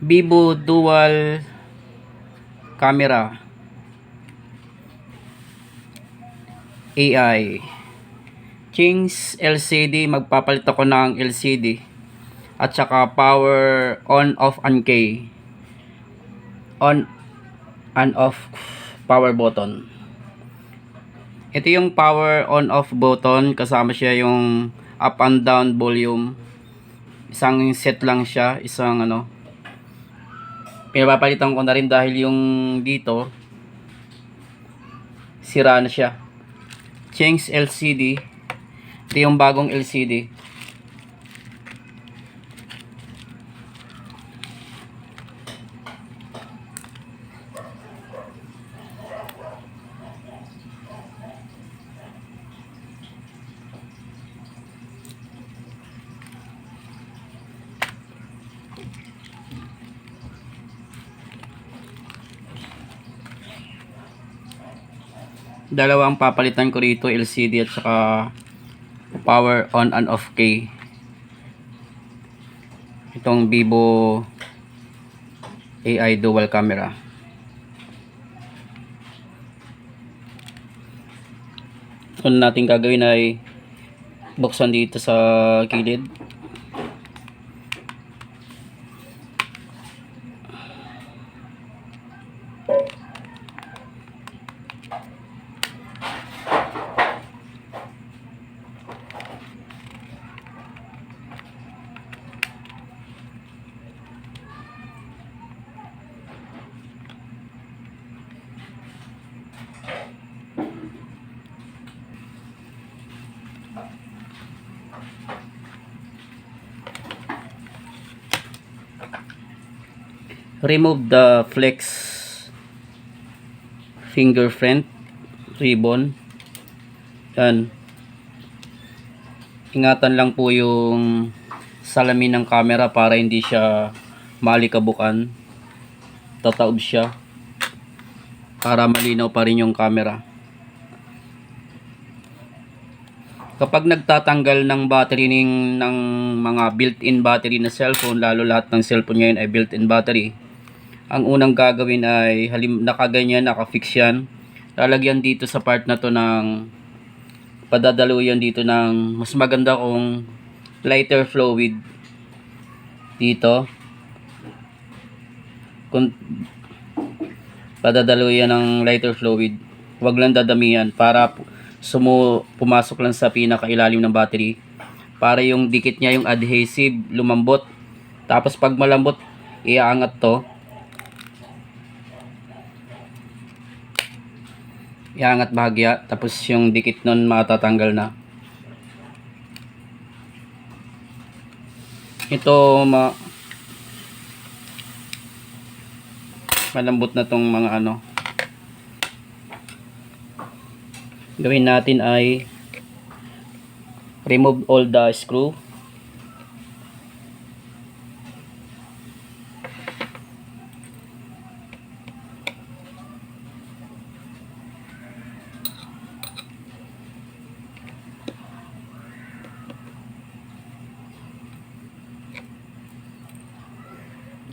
Vivo dual camera. AI Kings LCD magpapalit ako ng LCD at saka power on off and K. On and off power button. Ito yung power on off button. Kasama siya yung up and down volume. Isang set lang siya. Isang ano pinapapalitan ko na rin dahil yung dito sira na siya. Chengs LCD ito yung bagong LCD dalawang papalitan ko rito LCD at saka power on and off key. Itong Vivo AI dual camera. Ano natin gagawin ay buksan dito sa gilid remove the flex fingerprint ribbon. Yan. Ingatan lang po yung salamin ng camera para hindi siya malikabukan. Tataob siya para malinaw pa rin yung camera. Kapag nagtatanggal ng battery ng, ng mga built-in battery na cellphone lalo lahat ng cellphone ngayon ay built-in battery ang unang gagawin ay halim nakaganyan nakafix yan. Lalagyan dito sa part na to ng padadaluyan dito ng mas maganda kung lighter fluid dito. Kung padadaluyan ng lighter fluid wag lang dadamihan para sumu pumasok lang sa pinakailalim ng battery. Para yung dikit niya yung adhesive lumambot. Tapos pag malambot iaangat to iangat bahagya. Tapos yung dikit nun matatanggal na. Ito ma malambot na tong mga ano. Gawin natin ay remove all the screw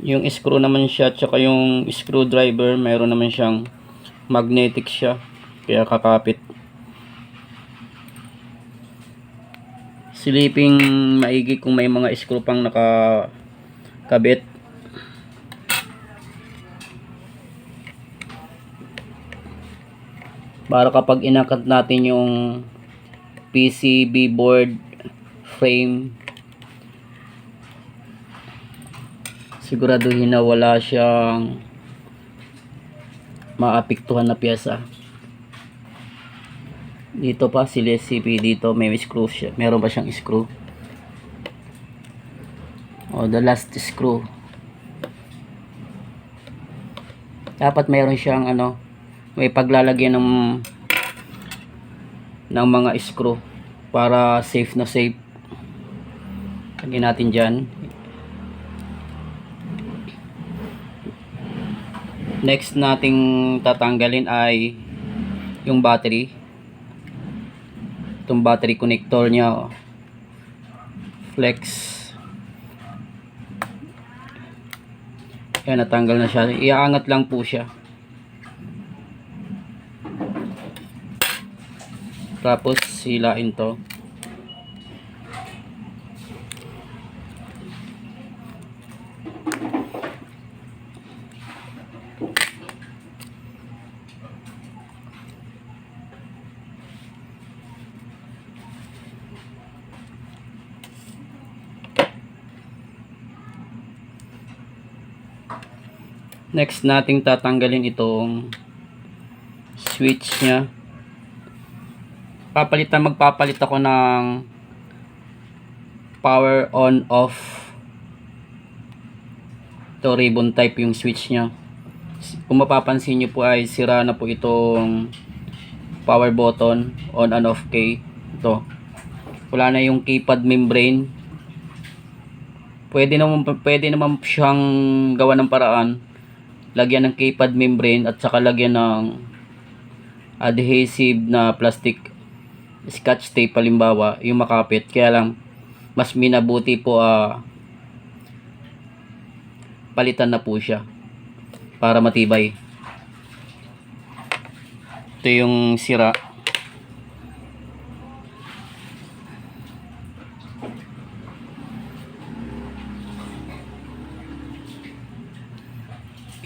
yung screw naman siya tsaka yung screwdriver mayroon naman siyang magnetic siya. Kaya kakapit. Siliping maigi kung may mga screw pang nakakabit. Para kapag inakat natin yung PCB board frame siguraduhin na wala siyang maapektuhan na pyesa. Dito pa si SCP dito may screw siya. Meron pa siyang screw? Oh the last screw. Dapat mayroon siyang ano may paglalagyan ng ng mga screw para safe na safe. Lagyan natin dyan next nating tatanggalin ay yung battery itong battery connector niya oh. flex Ayan, natanggal na siya. Iaangat lang po siya. Tapos, silain to. Next nating tatanggalin itong switch niya. Papalitan magpapalit ako ng power on off. Ito ribbon type yung switch niya. Kung mapapansin niyo po ay sira na po itong power button on and off key. Ito. Wala na yung keypad membrane. Pwede naman pwede naman siyang gawa ng paraan lagyan ng keypad membrane at saka lagyan ng adhesive na plastic scotch tape halimbawa yung makapit. Kaya lang mas minabuti po ah, palitan na po siya para matibay. Ito yung sira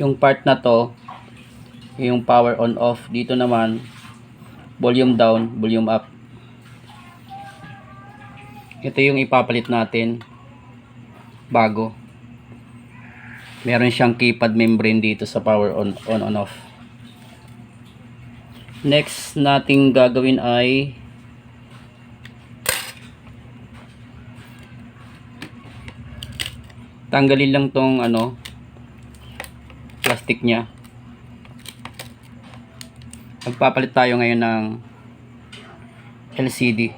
yung part na to yung power on off dito naman volume down volume up. Ito yung ipapalit natin bago. Meron siyang keypad membrane dito sa power on on on off. Next nating gagawin ay tanggalin lang tong ano plastic niya. Magpapalit tayo ngayon ng LCD.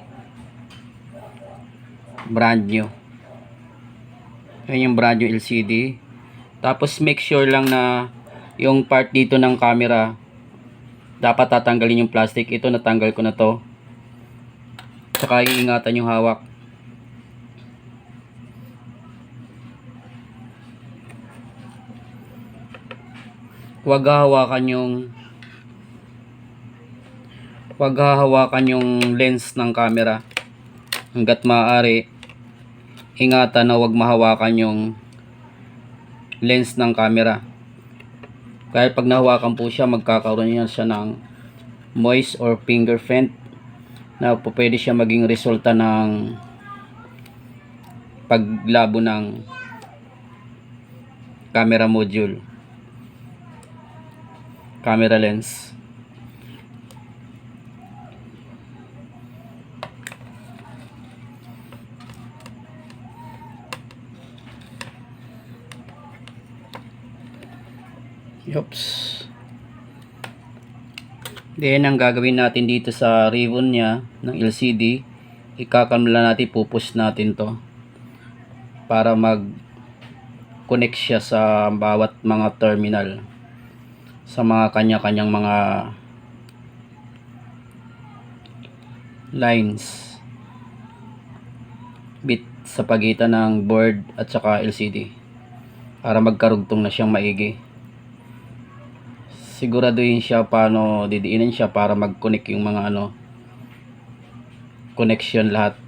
Brand new. Ayan yung brand new LCD. Tapos make sure lang na yung part dito ng camera dapat tatanggalin yung plastic. Ito natanggal ko na to. Tsaka iingatan yung hawak. Huwag hahawakan yung Huwag hahawakan yung lens ng camera. Hanggat maaari, ingatan na huwag mahawakan yung lens ng camera. Kaya pag nahawakan po siya, magkakaroon yan siya ng moist or fingerprint na po pwede siya maging resulta ng paglabo ng camera module camera lens Yups. Then, ang gagawin natin dito sa ribbon niya ng LCD, ikakamla natin, pupus natin to para mag connect siya sa bawat mga terminal sa mga kanya-kanyang mga lines. Bit sa pagitan ng board at saka LCD para magkarugtong na siyang maigi. Siguraduhin siya paano didiinin siya para mag-connect yung mga ano connection lahat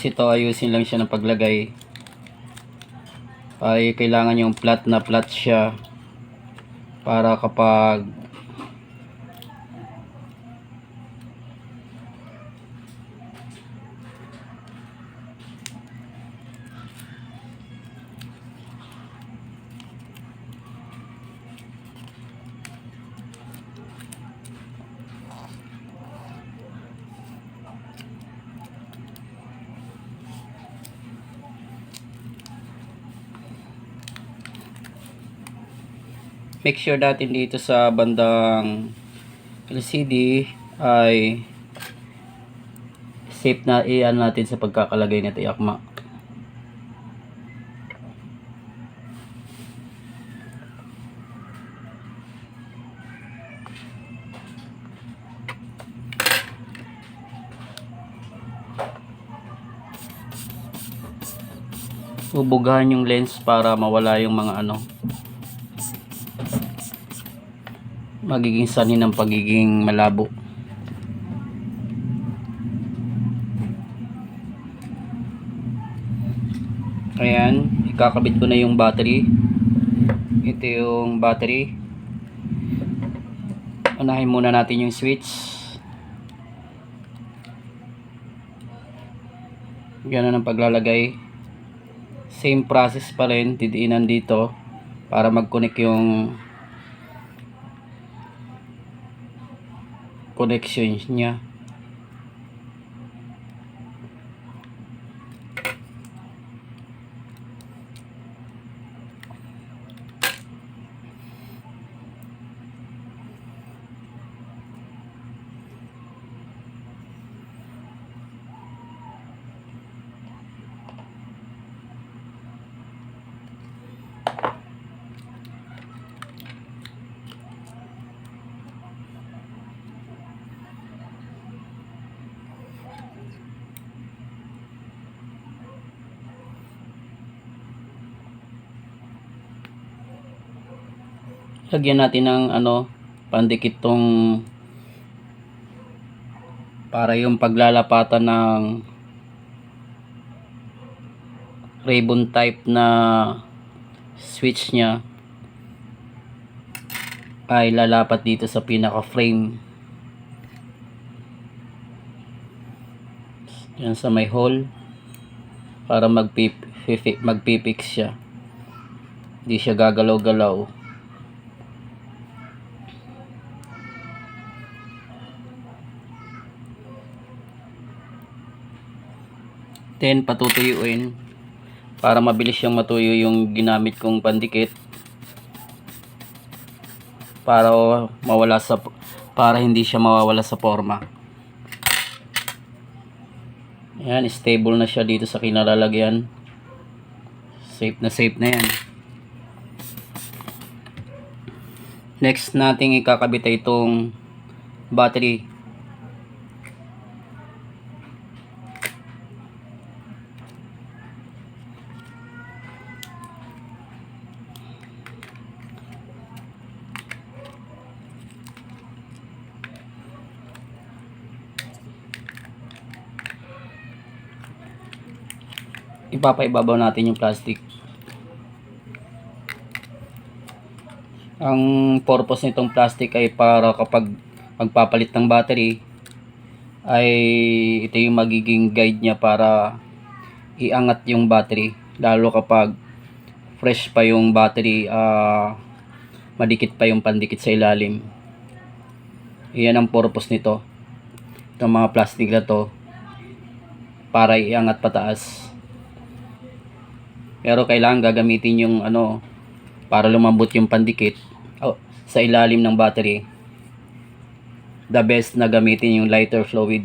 tapos ito ayusin lang siya ng paglagay. Ay kailangan yung flat na flat siya para kapag make sure natin dito sa bandang LCD ay safe na iyan natin sa pagkakalagay nito yakma. Ubugahan yung lens para mawala yung mga ano magiging sanhi ng pagiging malabo. Ayan ikakabit ko na yung battery. Ito yung battery. Unahin muna natin yung switch. Ganun ang paglalagay. Same process pa rin didiinan dito para mag-connect yung connection niya lagyan natin ng ano pandikit tong para yung paglalapatan ng ribbon type na switch niya ay lalapat dito sa pinaka frame yan sa may hole para magpip magpipix siya. Hindi siya gagalaw-galaw Then patutuyuin para mabilis siyang matuyo yung ginamit kong pandikit para mawala sa para hindi siya mawawala sa forma. Yan, stable na siya dito sa kinalalagyan. Safe na safe na yan. Next nating ikakabit itong battery ipapaibabaw natin yung plastic. Ang purpose nitong plastic ay para kapag magpapalit ng battery ay ito yung magiging guide niya para iangat yung battery. Lalo kapag fresh pa yung battery ah madikit pa yung pandikit sa ilalim. Iyan ang purpose nito. Itong mga plastic na to para iangat pataas pero kailangan gagamitin yung ano para lumambot yung pandikit oh, sa ilalim ng battery. The best na gamitin yung lighter fluid.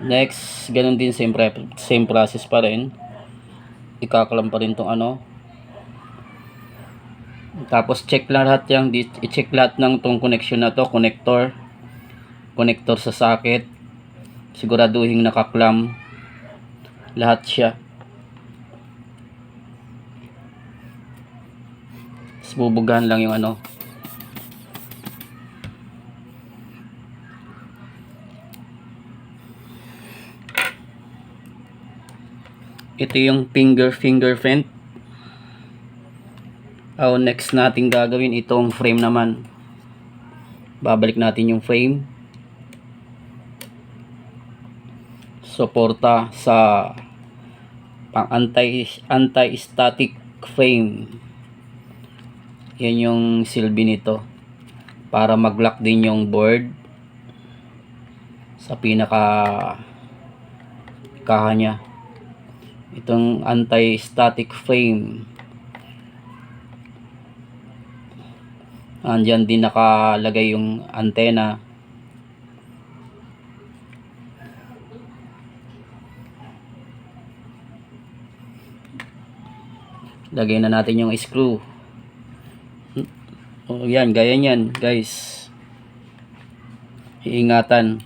Next, ganun din same, same process pa rin. Ikakalam pa rin tong ano. Tapos check lahat yung i-check lahat ng tong connection na to, connector. Connector sa socket. Siguraduhin nakaklam. Lahat siya. Tapos bubugahan lang yung ano. Ito yung finger fingerprint. Oh, next natin gagawin itong frame naman. Babalik natin yung frame. Suporta sa pang anti anti-static frame yan yung silbi nito. Para mag-lock din yung board sa pinaka kaha niya. Itong anti-static frame andyan din nakalagay yung antena. Lagay na natin yung screw o, yan, gaya niyan, guys. Iingatan.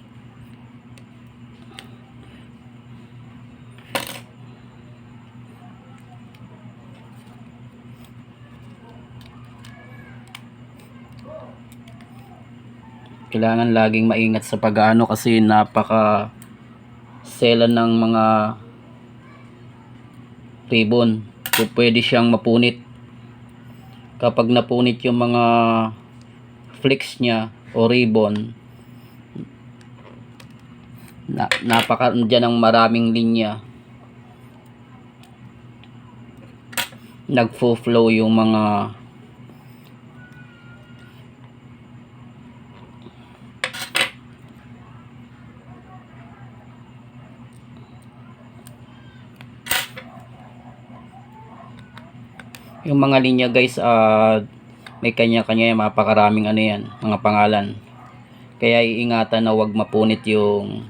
kailangan laging maingat sa pag-ano kasi napaka selan ng mga ribbon. So, pwede siyang mapunit kapag napunit yung mga flicks niya o ribbon na, napaka dyan ng maraming linya. Nagfo-flow yung mga yung mga linya guys ah may kanya-kanya yan, mapakaraming ano yan mga pangalan. Kaya iingatan na wag mapunit yung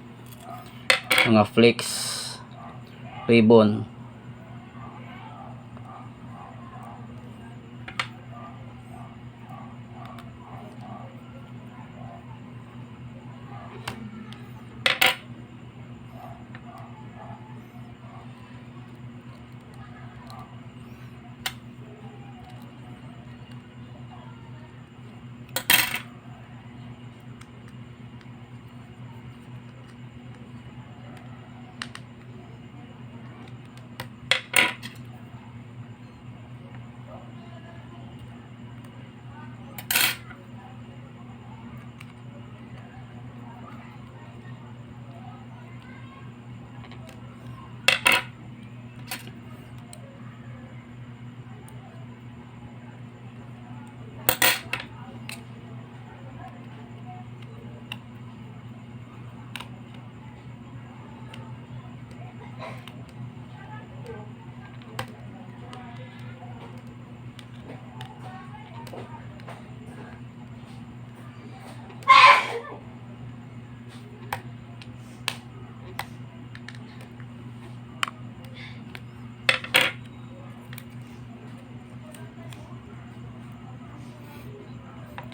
mga flicks ribbon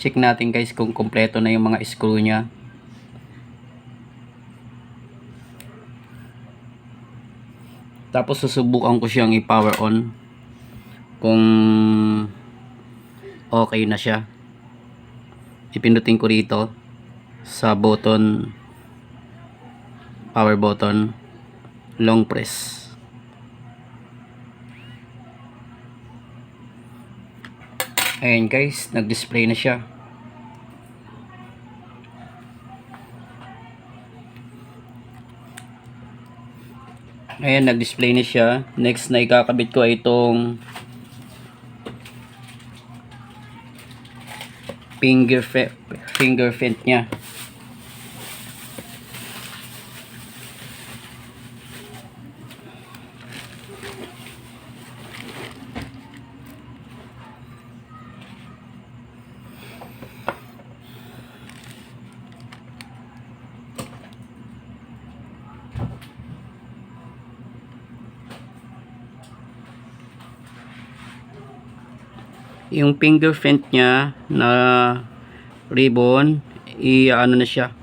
check natin guys kung kompleto na yung mga screw niya. Tapos susubukan ko siyang i-power on kung okay na siya. Ipindutin ko rito sa button power button long press ayan guys nag display na siya. Ayan nag display na siya. Next na ikakabit ko ay itong finger fingerprint niya yung fingerprint niya na ribbon i ano na siya.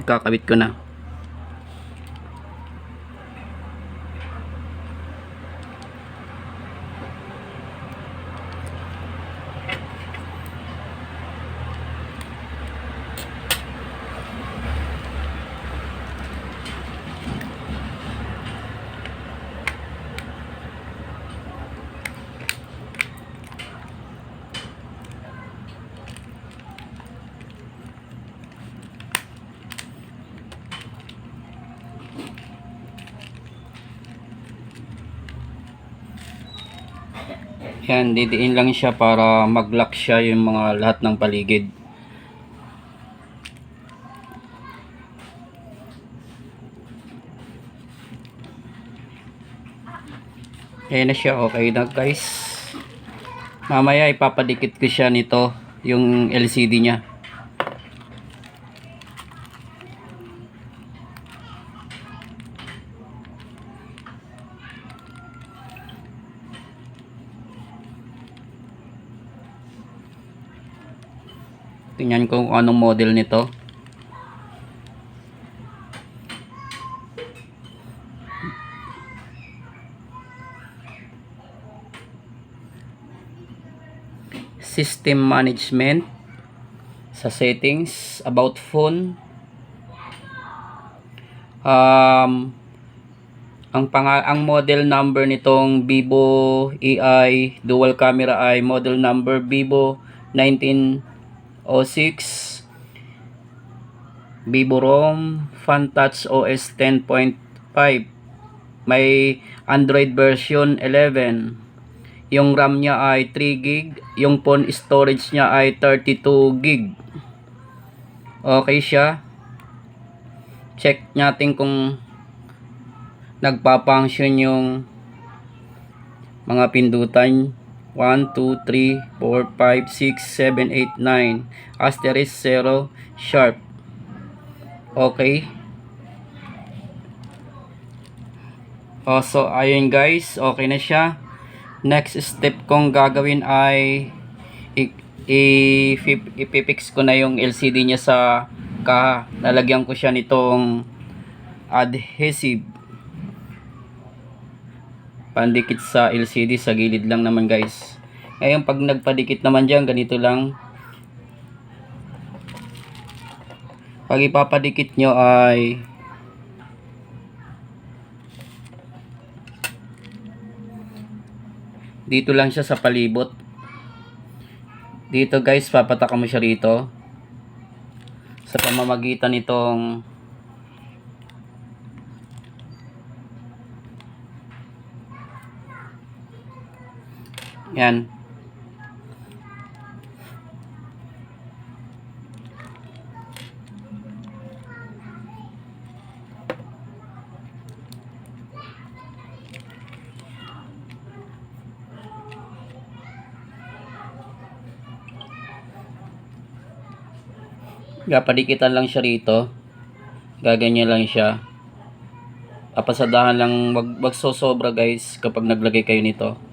Ikakabit ko na yan didiin lang siya para mag-lock siya yung mga lahat ng paligid Ayan na siya, okay na guys. Mamaya ipapadikit ko siya nito, yung LCD niya. Kung anong model nito. System Management sa settings about phone um ang panga ang model number nitong Vivo AI dual camera ay model number Vivo 1906 Vivo ROM FunTouch OS 10.5 may Android version 11 yung RAM niya ay 3 gig. Yung phone storage niya ay 32 gig. Okay siya. Check natin kung nagpa-function yung mga pindutan 1, 2, 3, 4, 5, 6, 7, 8, 9 asterisk 0 sharp. Okay. Oh, so ayun guys. Okay na siya. Next step kong gagawin ay ipipix ko na yung LCD niya sa kaha. Lalagyan ko siya nitong adhesive pandikit sa LCD sa gilid lang naman guys. Ngayon pag nagpadikit naman dyan ganito lang. Pag ipapadikit nyo ay dito lang siya sa palibot. Dito guys papatakan mo siya rito sa pamamagitan nitong yan Gapadikitan lang siya rito. Gaganyan lang siya. Papasadahan lang, wag, wag sosobra guys kapag naglagay kayo nito.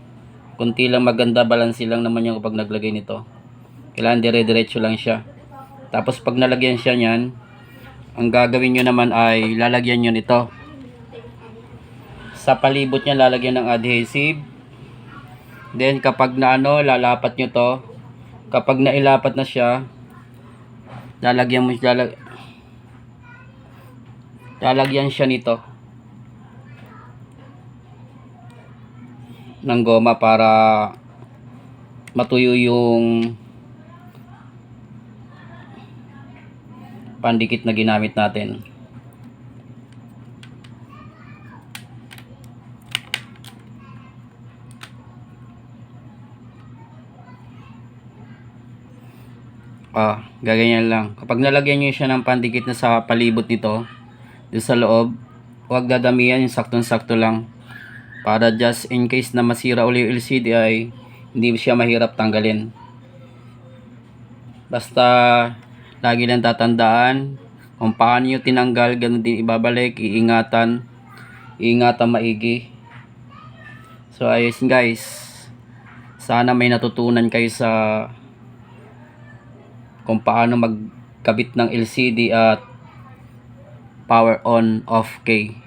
Kunti lang maganda, balance lang naman yung kapag naglagay nito. Kailangan dire-diretso lang siya. Tapos pag nalagyan siya niyan, ang gagawin nyo naman ay lalagyan nyo nito. Sa palibot niya lalagyan ng adhesive. Then kapag na ano, lalapat nyo to. Kapag nailapat na siya, lalagyan mo lalag lalagyan siya nito ng goma para matuyo yung pandikit na ginamit natin Ah, gaganyan lang. Kapag nalagyan nyo siya ng pandikit na sa palibot nito, doon sa loob, huwag dadamihan yung saktong-sakto lang. Para just in case na masira uli yung LCD ay hindi siya mahirap tanggalin. Basta lagi lang tatandaan kung paano nyo tinanggal, ganun din ibabalik, iingatan, iingatan maigi. So ayos guys, sana may natutunan kayo sa kung paano magkabit ng LCD at power on off key.